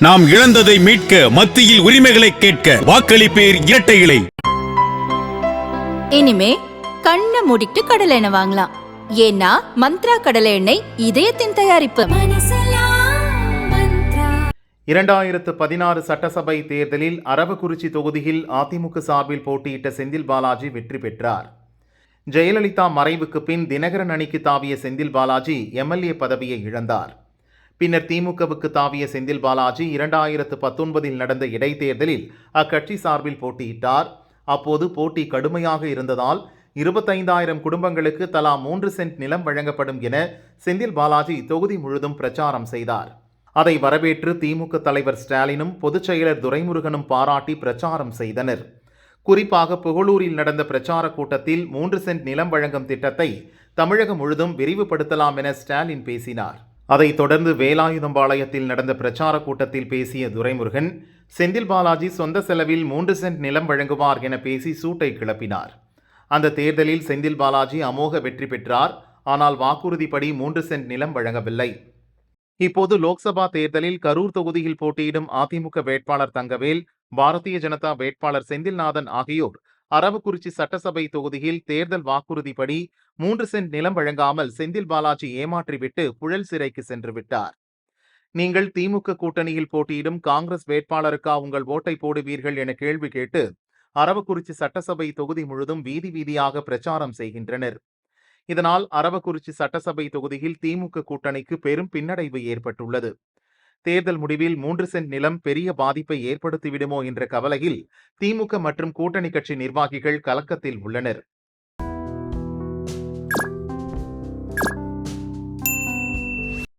நாம் இழந்ததை மீட்க மத்தியில் உரிமைகளை கேட்க வாக்களிப்பேர் இரட்டை இலை இனிமே கண்ணை மூடிட்டு கடலை எண்ணெய் வாங்கலாம். ஏன்னா மந்த்ரா கடலை எண்ணெய் இதயத்தின் தயாரிப்பு. இரண்டாயிரத்து பதினாறு சட்டசபை தேர்தலில் அரவக்குறிச்சி தொகுதியில் அதிமுக சார்பில் போட்டியிட்ட செந்தில் பாலாஜி வெற்றி பெற்றார். ஜெயலலிதா மறைவுக்கு பின் தினகரன் அணிக்கு தாவிய செந்தில் பாலாஜி எம்எல்ஏ பதவியை இழந்தார். பின்னர் திமுகவுக்கு தாவிய செந்தில் பாலாஜி இரண்டாயிரத்து பத்தொன்பதில் நடந்த இடைத்தேர்தலில் அக்கட்சி சார்பில் போட்டியிட்டார். அப்போது போட்டி கடுமையாக இருந்ததால் இருபத்தைந்தாயிரம் குடும்பங்களுக்கு தலா மூன்று சென்ட் நிலம் வழங்கப்படும் என செந்தில் பாலாஜி தொகுதி முழுதும் பிரச்சாரம் செய்தார். அதை வரவேற்று திமுக தலைவர் ஸ்டாலினும் பொதுச் செயலர் துரைமுருகனும் பாராட்டி பிரச்சாரம் செய்தனர். குறிப்பாக புகழூரில் நடந்த பிரச்சார கூட்டத்தில் மூன்று சென்ட் நிலம் வழங்கும் திட்டத்தை தமிழகம் முழுதும் விரிவுபடுத்தலாம் என ஸ்டாலின் பேசினார். அதைத் தொடர்ந்து வேலாயுதம்பாளையத்தில் நடந்த பிரச்சார கூட்டத்தில் பேசிய துரைமுருகன் செந்தில் பாலாஜி சொந்த செலவில் மூன்று சென்ட் நிலம் வழங்குவார் என பேசி சூட்டை கிளப்பினார். அந்த தேர்தலில் செந்தில் பாலாஜி அமோக வெற்றி பெற்றார் ஆனால் வாக்குறுதிப்படி மூன்று சென்ட் நிலம் வழங்கவில்லை. இப்போது லோக்சபா தேர்தலில் கரூர் தொகுதியில் போட்டியிடும் அதிமுக வேட்பாளர் தங்கவேல் பாரதிய ஜனதா வேட்பாளர் செந்தில்நாதன் ஆகியோர் அரவக்குறிச்சி சட்டசபை தொகுதியில் தேர்தல் வாக்குறுதிப்படி மூன்று சென்ட் நிலம் வழங்காமல் செந்தில் பாலாஜி ஏமாற்றிவிட்டு புழல் சிறைக்கு சென்று விட்டார். நீங்கள் திமுக கூட்டணியில் போட்டியிடும் காங்கிரஸ் வேட்பாளருக்கா உங்கள் ஓட்டை போடுவீர்கள் என கேள்வி கேட்டு அரவக்குறிச்சி சட்டசபை தொகுதி முழுதும் வீதி வீதியாக பிரச்சாரம் செய்கின்றனர். இதனால் அரவக்குறிச்சி சட்டசபை தொகுதியில் திமுக கூட்டணிக்கு பெரும் பின்னடைவு ஏற்பட்டுள்ளது. தேர்தல் முடிவில் மூன்று சென்ட் நிலம் பெரிய பாதிப்பை ஏற்படுத்திவிடுமோ என்ற கவலையில் திமுக மற்றும் கூட்டணி கட்சி நிர்வாகிகள் கலக்கத்தில் உள்ளனர்.